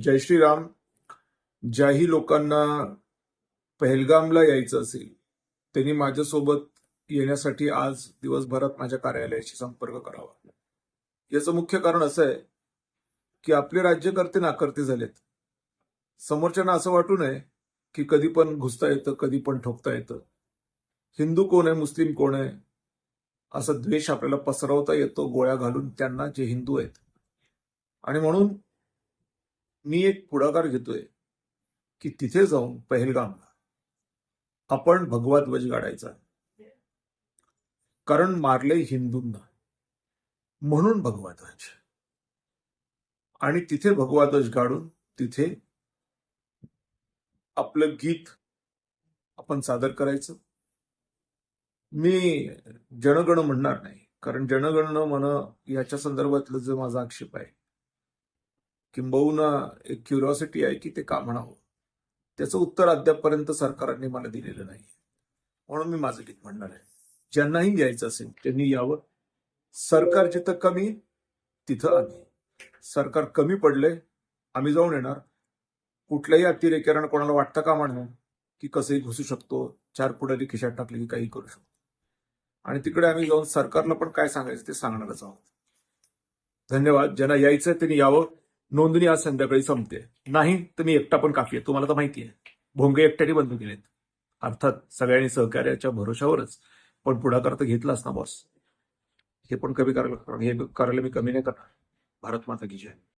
जय श्रीराम. ज्याही लोकांना पहलगामला यायचं असेल त्यांनी माझ्यासोबत येण्यासाठी आज दिवसभरात माझ्या कार्यालयाशी संपर्क करावा. याचं मुख्य कारण असं आहे की आपले राज्यकर्ते नाकर्ते झालेत. समोरच्यांना असं वाटू नये की कधी पण घुसता येतं कधी पण ठोकता येतं. हिंदू कोण आहे मुस्लिम कोण आहे असा द्वेष आपल्याला पसरवता येतो गोळ्या घालून त्यांना जे हिंदू आहेत. आणि म्हणून मी एक पुढाकार घेतोय की तिथे जाऊन पहलगामला आपण भगवा ध्वज गाडायचा कारण मारले हिंदूंना. म्हणून भगवा ध्वज. आणि तिथे भगवा ध्वज गाडून तिथे आपलं गीत आपण सादर करायचं. मी जनगण म्हणणार नाही. कारण जनगणनं म्हण याच्या संदर्भातलं जो माझा आक्षेप आहे किंबहुना एक क्युरिओसिटी आहे की ते का म्हणावं? त्याचं उत्तर अद्यापपर्यंत सरकारांनी मला दिलेलं नाही म्हणून मी माझं गीत म्हणणार आहे. ज्यांनाही यायचं असेल त्यांनी यावं. सरकार जिथं कमी तिथं आम्ही. सरकार कमी पडले आम्ही जाऊन येणार. कुठल्याही अतिरेक्यानं कोणाला वाटतं का म्हणणं की कसंही घुसू शकतो चार पुढारी खिशात टाकली की काही करू शकतो. आणि तिकडे आम्ही जाऊन सरकारला पण काय सांगायचं ते सांगणारच आहोत. धन्यवाद. ज्यांना यायचं त्यांनी यावं. नोंदणी आज संध्याकाळी संपते. नाही तर मी एकटा पण काफी आहे. तुम्हाला तर माहिती आहे. भोंगे एकट्याने बंद केलेत. अर्थात सगळ्यांनी सहकार्याच्या भरोशावरच. पण पुढाकार तर घेतलाच ना बॉस हे पण कमी करायला हे करायला मी कमी नाही करणार. भारत माता की जय.